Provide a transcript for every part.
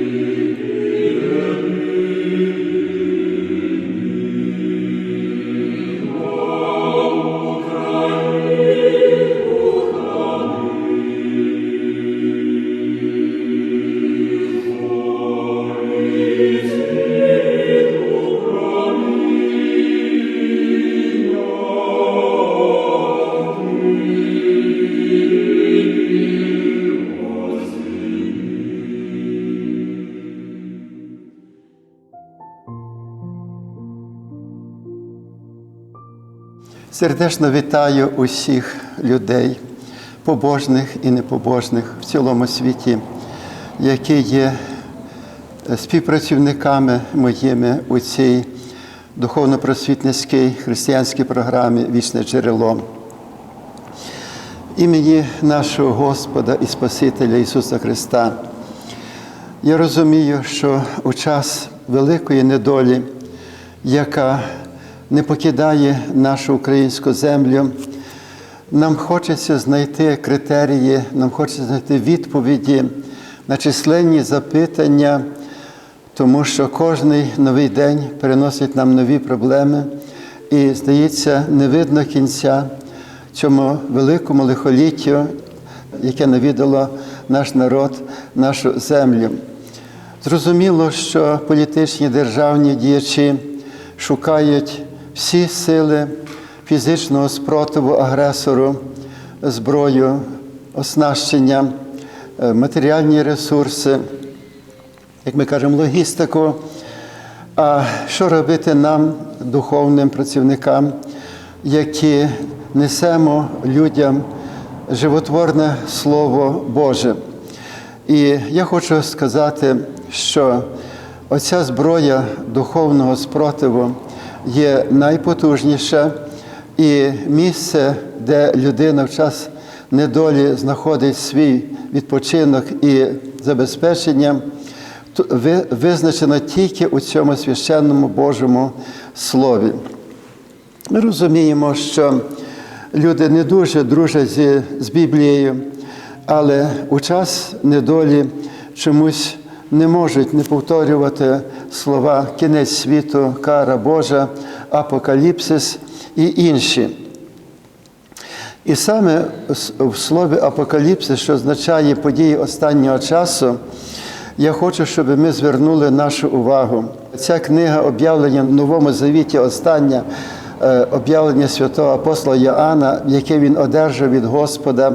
Amen. Сердечно вітаю усіх людей, побожних і непобожних в цілому світі, які є співпрацівниками моїми у цій духовно-просвітницькій християнській програмі Вічне джерело. Імені нашого Господа і Спасителя Ісуса Христа. Я розумію, що у час великої недолі, яка не покидає нашу українську землю, нам хочеться знайти критерії, нам хочеться знайти відповіді на численні запитання, тому що кожний новий день приносить нам нові проблеми, і, здається, не видно кінця цьому великому лихоліттю, яке навідало наш народ, нашу землю. Зрозуміло, що політичні державні діячі шукають всі сили фізичного спротиву агресору, зброю, оснащення, е, матеріальні ресурси, як ми кажемо, логістику. А що робити нам, духовним працівникам, які несемо людям животворне Слово Боже? І я хочу сказати, що оця зброя духовного спротиву є найпотужніша, і місце, де людина в час недолі знаходить свій відпочинок і забезпечення, визначено тільки у цьому священному Божому Слові. Ми розуміємо, що люди не дуже дружать з, з Біблією, але у час недолі чомусь не можуть не повторювати слова кінець світу, кара Божа, апокаліпсис і інші. І саме в слові апокаліпсис, що означає події останнього часу, я хочу, щоб ми звернули нашу увагу. Ця книга об'явлення в Новому Завіті, остання об'явлення святого апостола Йоанна, яке він одержав від Господа,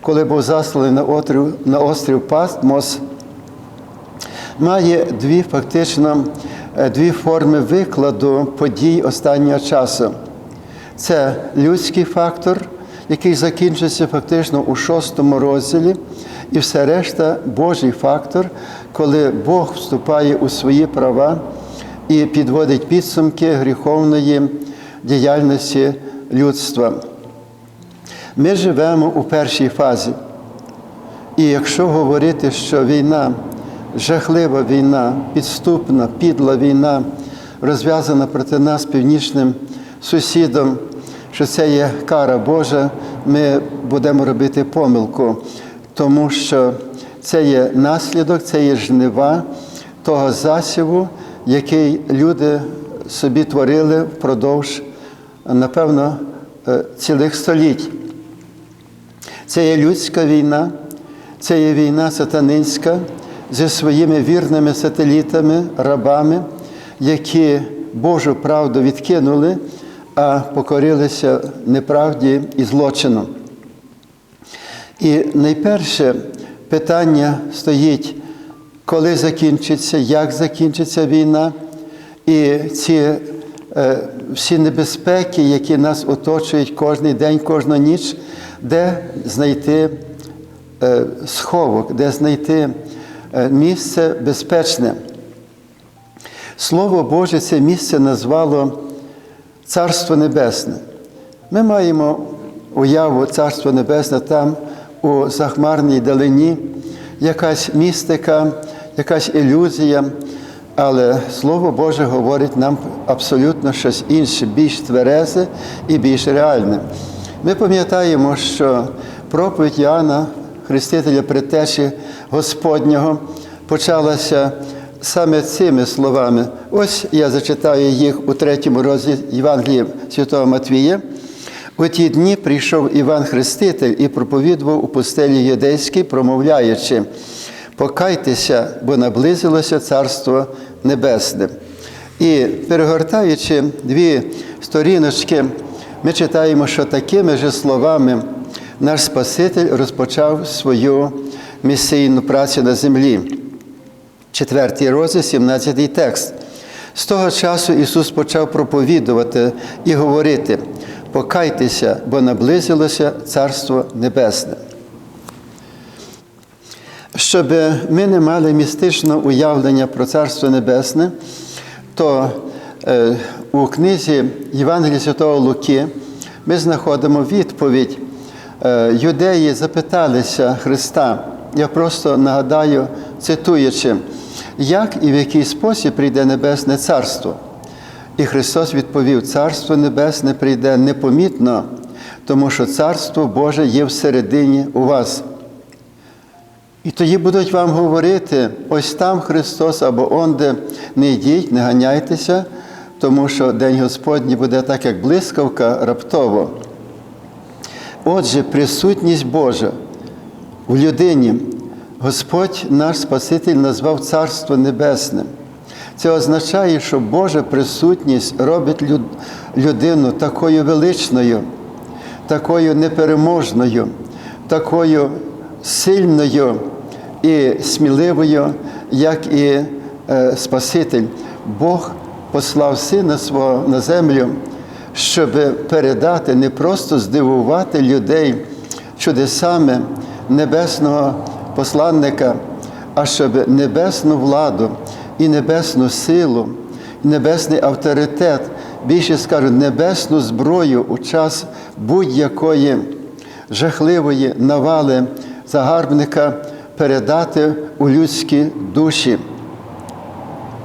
коли був засланий на острів Пастмос, має дві фактично дві форми викладу подій останнього часу. Це людський фактор, який закінчиться фактично у шостому розділі, і все решта Божий фактор, коли Бог вступає у свої права і підводить підсумки гріховної діяльності людства. Ми живемо у першій фазі. І якщо говорити, що війна, жахлива війна, підступна, підла війна, розв'язана проти нас північним сусідом, що це є кара Божа, ми будемо робити помилку, тому що це є наслідок, це є жнива того засіву, який люди собі творили впродовж, напевно, цілих століть. Це є людська війна, це є війна сатанинська зі своїми вірними сателітами, рабами, які Божу правду відкинули, а покорилися неправді і злочину. І найперше питання стоїть, коли закінчиться, як закінчиться війна, і ці е, всі небезпеки, які нас оточують кожен день, кожну ніч, де знайти е, сховок, де знайти місце безпечне. Слово Боже, це місце назвало Царство Небесне. Ми маємо уяву Царство Небесне там, у захмарній далині, якась містика, якась ілюзія, але Слово Боже говорить нам абсолютно щось інше, більш тверезе і більш реальне. Ми пам'ятаємо, що проповідь Іоанна, Хрестителя Предтечі Господнього, почалася саме цими словами. Ось я зачитаю їх у третьому розділі Євангелія Святого Матвія. У ті дні прийшов Іван Хреститель і проповідував у пустелі Єдейській, промовляючи: Покайтеся, бо наблизилося Царство Небесне. І перегортаючи дві сторіночки, ми читаємо, що такими же словами наш Спаситель розпочав свою місійну працю на землі. Четвертий розділ, 17 текст. З того часу Ісус почав проповідувати і говорити: покайтеся, бо наблизилося Царство Небесне. Щоб ми не мали містичного уявлення про Царство Небесне, то е, у книзі Євангелія Святого Луки ми знаходимо відповідь. Е, юдеї запиталися Христа. Я просто нагадаю, цитуючи, як і в який спосіб прийде Небесне Царство. І Христос відповів: Царство Небесне прийде непомітно, тому що Царство Боже є всередині у вас. І тоді будуть вам говорити: ось там Христос або онде, не йдіть, не ганяйтеся, тому що День Господній буде так, як блискавка раптово. Отже, присутність Божа у людині Господь наш Спаситель назвав Царство Небесне. Це означає, що Божа присутність робить людину такою величною, такою непереможною, такою сильною і сміливою, як і е, Спаситель. Бог послав Сина свого на землю, щоб передати, не просто здивувати людей чудесами небесного посланника, а щоб небесну владу і небесну силу, і небесний авторитет, більше скажу, небесну зброю у час будь-якої жахливої навали загарбника передати у людські душі.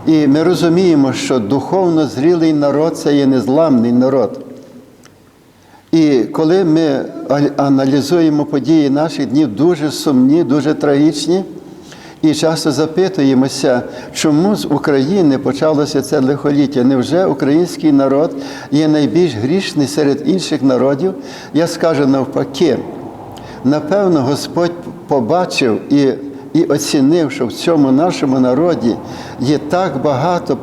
І ми розуміємо, що духовно зрілий народ це є незламний народ. І коли ми аналізуємо події наших днів, дуже сумні, дуже трагічні, і часто запитуємося, чому з України почалося це лихоліття? Невже український народ є найбільш грішний серед інших народів? Я скажу навпаки, напевно, Господь побачив і і оцінив, що в цьому нашому народі є так багато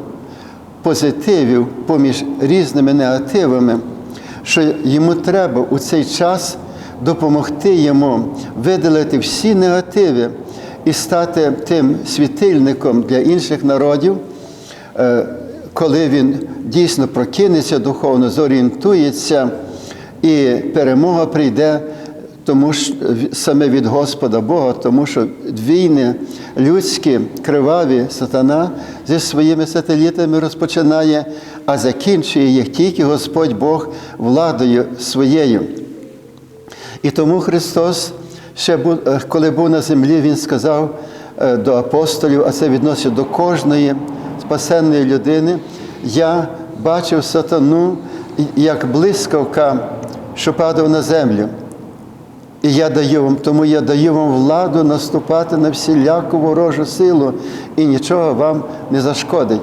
позитивів поміж різними негативами що йому треба у цей час допомогти йому видалити всі негативи і стати тим світильником для інших народів, е, коли він дійсно прокинеться духовно, зорієнтується, і перемога прийде тому що саме від Господа Бога, тому що війни людські, криваві сатана зі своїми сателітами розпочинає, а закінчує їх тільки Господь Бог владою своєю. І тому Христос, ще е, коли був на землі, Він сказав е, до апостолів, а це відносить до кожної спасенної людини, я бачив сатану як блискавка, що падав на землю. І я даю вам, тому я даю вам владу наступати на всіляку ворожу силу, і нічого вам не зашкодить.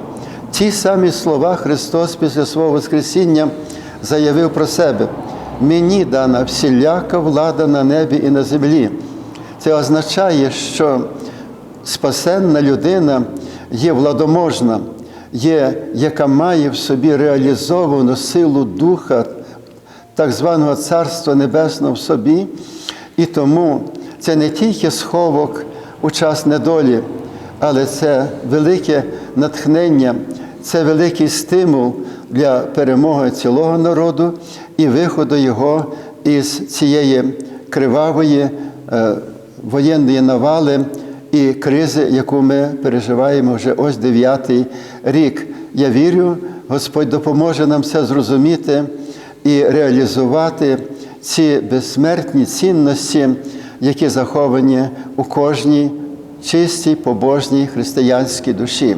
Ті самі слова Христос після свого Воскресіння заявив про себе. Мені дана всіляка влада на небі і на землі. Це означає, що спасенна людина є владоможна, є, яка має в собі реалізовану силу Духа, так званого Царства Небесного в собі. І тому це не тільки сховок у час недолі, але це велике натхнення, це великий стимул для перемоги цілого народу і виходу його із цієї кривавої е, воєнної навали і кризи, яку ми переживаємо вже ось дев'ятий рік. Я вірю, Господь допоможе нам це зрозуміти і реалізувати ці безсмертні цінності, які заховані у кожній чистій побожній християнській душі.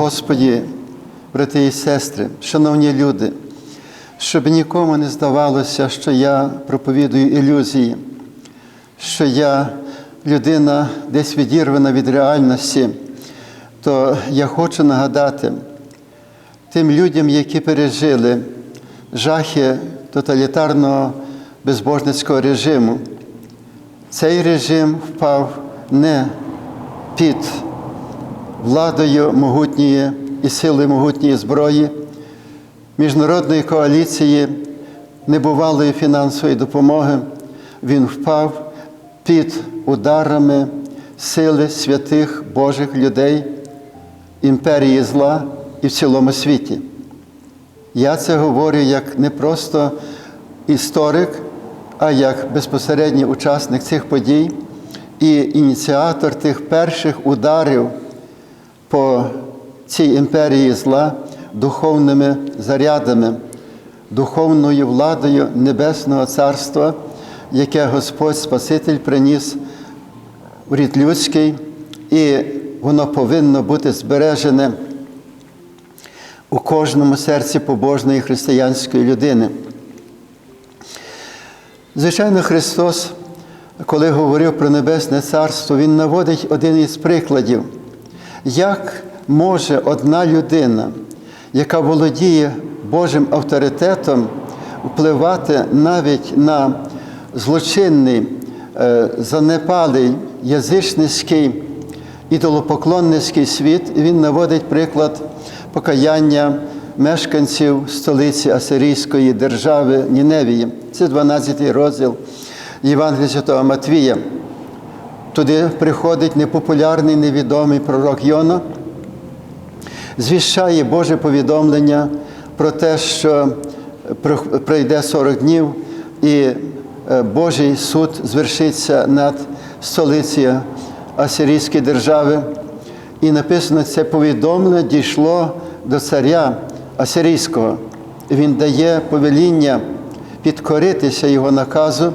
Господі, брати і сестри, шановні люди, щоб нікому не здавалося, що я проповідую ілюзії, що я людина десь відірвана від реальності, то я хочу нагадати тим людям, які пережили жахи тоталітарного безбожницького режиму. Цей режим впав не під владою могутньої і силою могутньої зброї, міжнародної коаліції, небувалої фінансової допомоги. Він впав під ударами сили святих Божих людей, імперії зла і в цілому світі. Я це говорю як не просто історик, а як безпосередній учасник цих подій і ініціатор тих перших ударів по цій імперії зла духовними зарядами, духовною владою Небесного Царства, яке Господь Спаситель приніс в рід людський, і воно повинно бути збережене у кожному серці побожної християнської людини. Звичайно, Христос, коли говорив про Небесне Царство, Він наводить один із прикладів, як може одна людина, яка володіє Божим авторитетом, впливати навіть на злочинний, е, занепалий язичницький, ідолопоклонницький світ, він наводить приклад покаяння мешканців столиці Асирійської держави Ніневії. Це 12 розділ Євангелія Святого Матвія. Туди приходить непопулярний невідомий пророк Йона, звіщає Боже повідомлення про те, що пройде 40 днів і Божий суд звершиться над столицею Асирійської держави. І написано, це повідомлення дійшло до царя Асирійського. Він дає повеління підкоритися його наказу.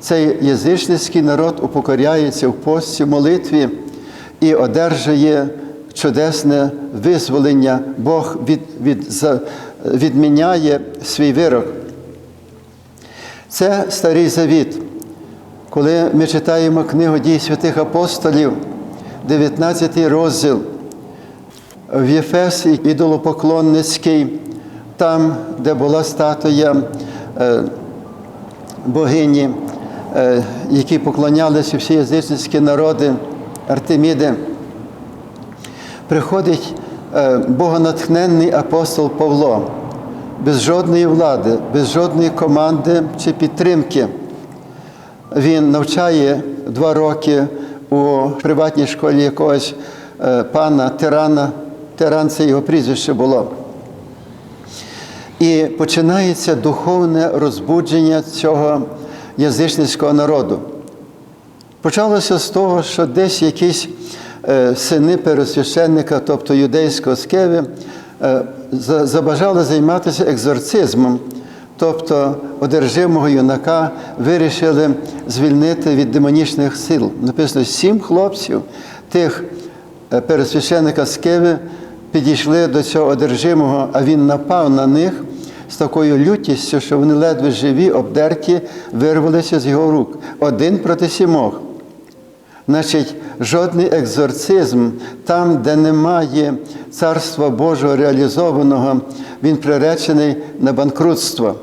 Цей язичницький народ упокоряється в пості, в молитві і одержує чудесне визволення. Бог від, від, за, відміняє свій вирок. Це старий завіт. Коли ми читаємо книгу дій святих апостолів, 19 розділ в Єфесі ідолопоклонницький, там, де була статуя е, богині, е, якій поклонялися всі язичницькі народи Артеміди, приходить е, богонатхненний апостол Павло без жодної влади, без жодної команди чи підтримки. Він навчає два роки у приватній школі якогось е, пана Тирана. Тиран це його прізвище було. І починається духовне розбудження цього язичницького народу. Почалося з того, що десь якісь е, сини первосвященника, тобто юдейського скеви, е, забажали займатися екзорцизмом. Тобто одержимого юнака вирішили звільнити від демонічних сил. Написано, сім хлопців тих пересвященника Скеви підійшли до цього одержимого, а він напав на них з такою лютістю, що вони ледве живі, обдерті, вирвалися з його рук. Один проти сімох. Значить, жодний екзорцизм, там, де немає царства Божого реалізованого, він приречений на банкрутство.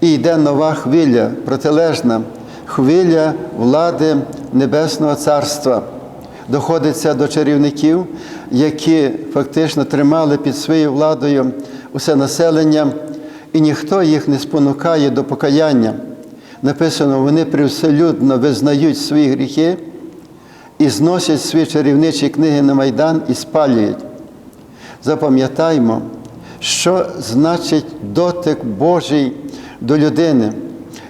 І йде нова хвиля, протилежна хвиля влади Небесного Царства. Доходиться до чарівників, які фактично тримали під своєю владою усе населення, і ніхто їх не спонукає до покаяння. Написано, вони привселюдно визнають свої гріхи і зносять свої чарівничі книги на Майдан і спалюють. Запам'ятаймо, що значить дотик Божий до людини,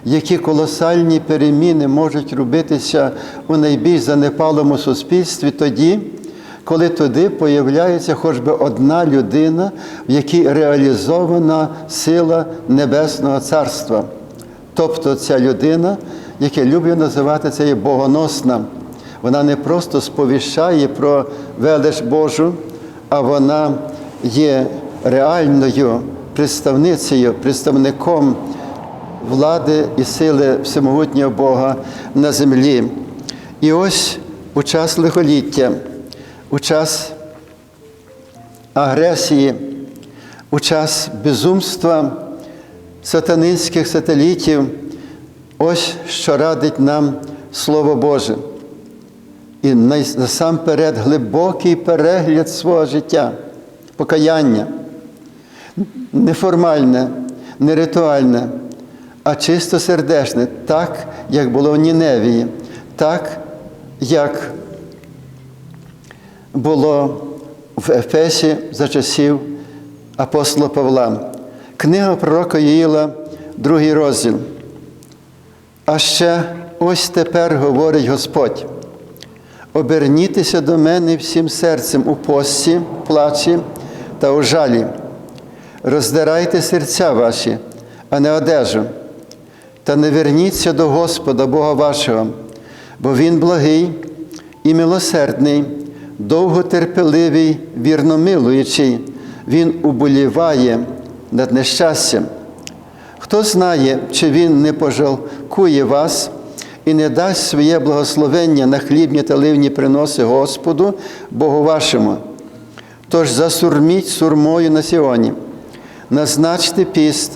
які колосальні переміни можуть робитися у найбільш занепалому суспільстві тоді, коли туди появляється хоч би одна людина, в якій реалізована сила Небесного Царства. Тобто ця людина, яке люблю називати, це богоносна. Вона не просто сповіщає про велич Божу, а вона є реальною представницею, представником влади і сили всемогутнього Бога на землі. І ось у час лихоліття, у час агресії, у час безумства сатанинських сателітів, ось що радить нам Слово Боже. І насамперед глибокий перегляд свого життя, покаяння, неформальне, не ритуальне, а чисто сердечне, так, як було в Ніневії, так, як було в Ефесі за часів апостола Павла. Книга пророка Єїла, другий розділ. А ще ось тепер говорить Господь. Обернітеся до мене всім серцем у пості, плачі та у жалі. Роздирайте серця ваші, а не одежу, та не верніться до Господа Бога вашого, бо Він благий і милосердний, довготерпеливий, вірномилуючий, Він уболіває над нещастям. Хто знає, чи Він не пожалкує вас і не дасть своє благословення на хлібні та ливні приноси Господу, Богу вашому. Тож засурміть сурмою на Сіоні, назначте піст,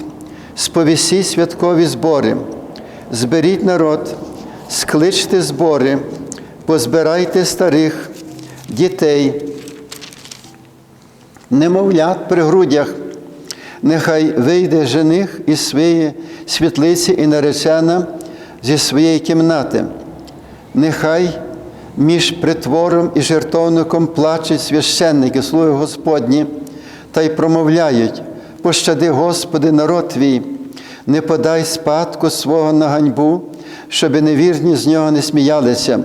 сповісіть святкові збори, зберіть народ, скличте збори, позбирайте старих, дітей, немовлят при грудях, нехай вийде жених із своєї світлиці і наречена зі своєї кімнати. Нехай між притвором і жертовником плачуть священники, слуги Господні, та й промовляють: пощади, Господи, народ твій, не подай спадку свого на ганьбу, щоби невірні з нього не сміялися,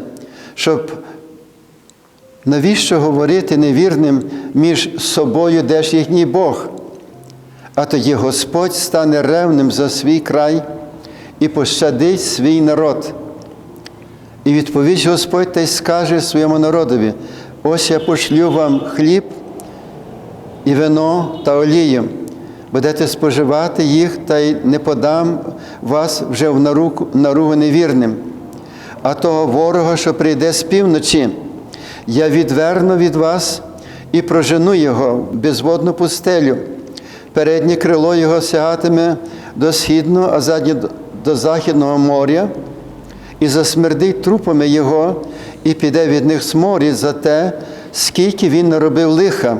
щоб навіщо говорити невірним між собою, де ж їхній Бог? А тоді Господь стане ревним за свій край і пощадить свій народ. І відповість Господь та й скаже своєму народові: ось я пошлю вам хліб і вино та олію. Будете споживати їх, та й не подам вас вже в наругу невірним. А того ворога, що прийде з півночі, я відверну від вас і прожену його безводну пустелю. Переднє крило його сягатиме до східного, а заднє до західного моря, і засмердить трупами його, і піде від них сморід за те, скільки він наробив лиха.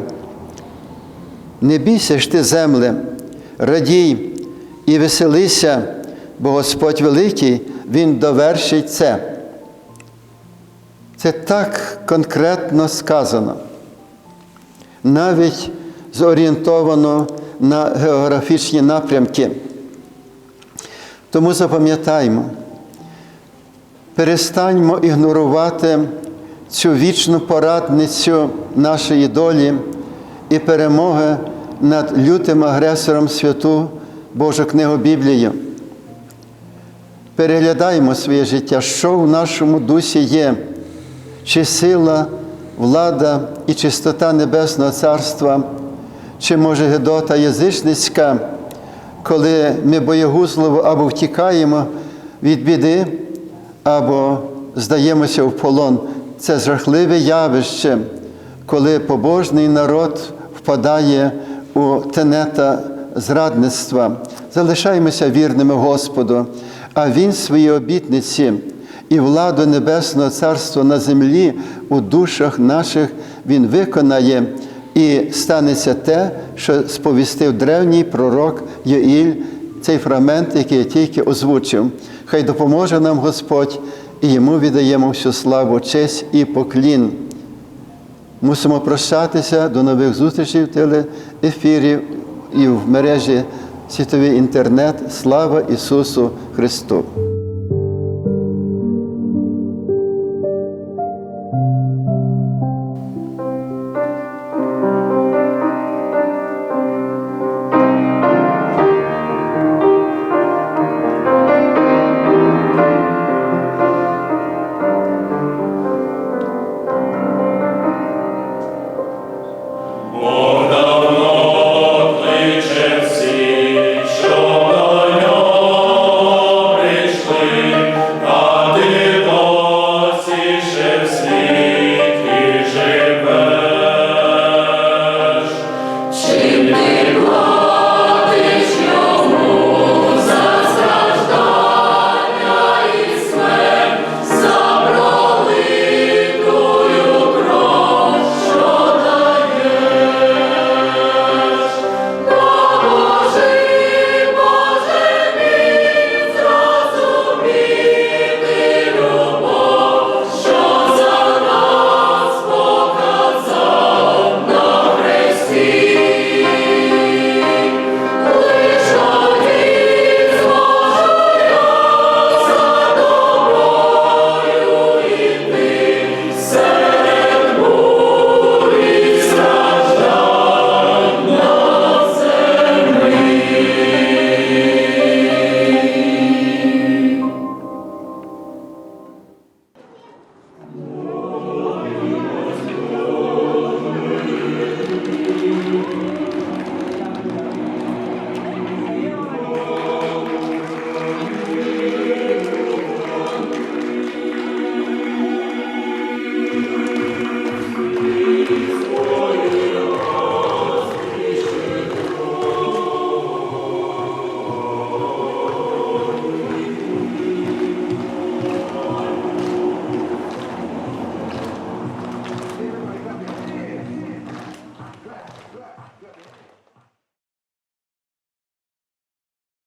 Не бійся ж ти, земле, радій і веселися, бо Господь великий, Він довершить це. Це так конкретно сказано, навіть зорієнтовано на географічні напрямки. Тому запам'ятаймо, перестаньмо ігнорувати цю вічну порадницю нашої долі і перемоги над лютим агресором святу Божу книгу Біблію. Переглядаймо своє життя, що в нашому дусі є, чи сила, влада і чистота Небесного Царства, чи може Гедота язичницька, коли ми боєгузливо або втікаємо від біди, або здаємося в полон. Це жахливе явище, коли побожний народ впадає у тенета зрадництва. Залишаємося вірними Господу, а Він свої обітниці і владу Небесного Царства на землі у душах наших Він виконає. І станеться те, що сповістив древній пророк Йоїль, цей фрагмент, який я тільки озвучив. Хай допоможе нам Господь, і йому віддаємо всю славу, честь і поклін. Мусимо прощатися до нових зустрічей в телеефірі і в мережі світовий інтернет. Слава Ісусу Христу!